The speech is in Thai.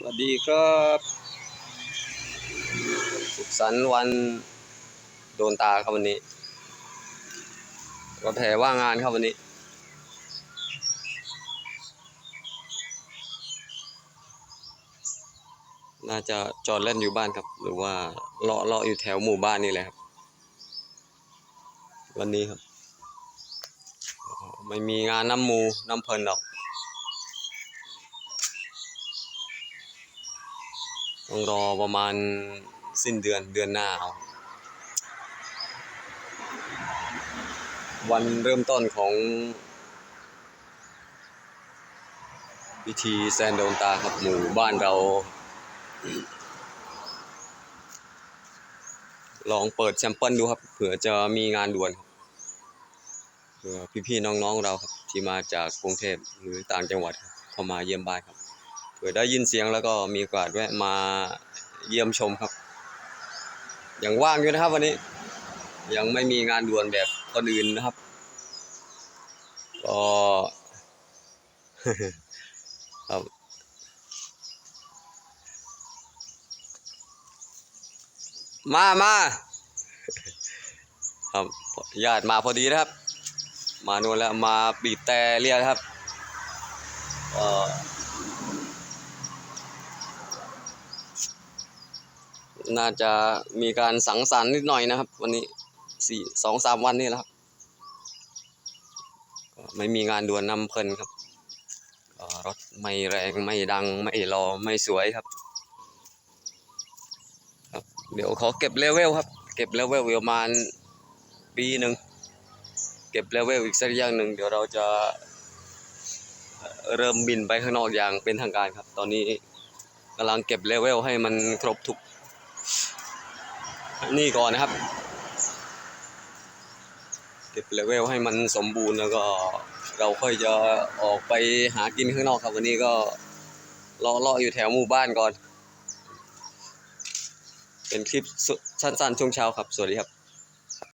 สวัสดีครับ สุขสันต์วันโดนตาครับวันนี้รถแห่ว่างงานครับวันนี้ น่าจะจอดเล่นอยู่บ้านครับ หรือว่าเลาะเลาะอยู่แถวหมู่บ้านนี่แหละครับ วันนี้ครับ ไม่มีงานน้ำมูน้ำเพลินหรอก ต้องรอประมาณสิ้นเดือนเดือนหน้าเอาวันเริ่มต้นของพิธีแซนโดนตาครับหมู่บ้านเรา ลองเปิดแซมเปิลดูครับ เผื่อจะมีงานด่วนเผื่อพี่ๆน้องๆเราครับที่มาจากกรุงเทพหรือต่างจังหวัดเข้ามาเยี่ยมบ้านครับ เผื่อได้ยินเสียงแล้วก็มีโอกาสแวะมาเยี่ยมชมครับ ยังว่างอยู่นะครับวันนี้ ยังไม่มีงานด่วนแบบคนอื่นนะครับ ก็ครับมามาครับญาติมาพอดีนะครับ มาโน่นแล้วมาบีบแต่เรียกครับก็ น่าจะมีการสังสรรค์นิดหน่อยนะครับ วันนี้สี่สองสามวันนี่แหละครับไม่มีงานด่วนนำเพลินครับรถไม่แรงไม่ดังไม่รอไม่สวยครับครับ เดี๋ยวขอเก็บเลเวลครับ เก็บเลเวลประมาณปีหนึ่งเก็บเลเวลอีกสักอย่างหนึ่งเดี๋ยวเราจะเอ่อเริ่มบินไปข้างนอกอย่างเป็นทางการครับ ตอนนี้กำลังเก็บเลเวลให้มันครบทุก นี่ก่อนนะครับ เก็บเลเวลให้มันสมบูรณ์แล้วก็เราค่อยจะออกไปหากินข้างนอกครับวันนี้ก็เลาะๆอยู่แถวหมู่บ้านก่อน เป็นคลิปสุสั้นๆช่วงเช้าครับ สวัสดีครับ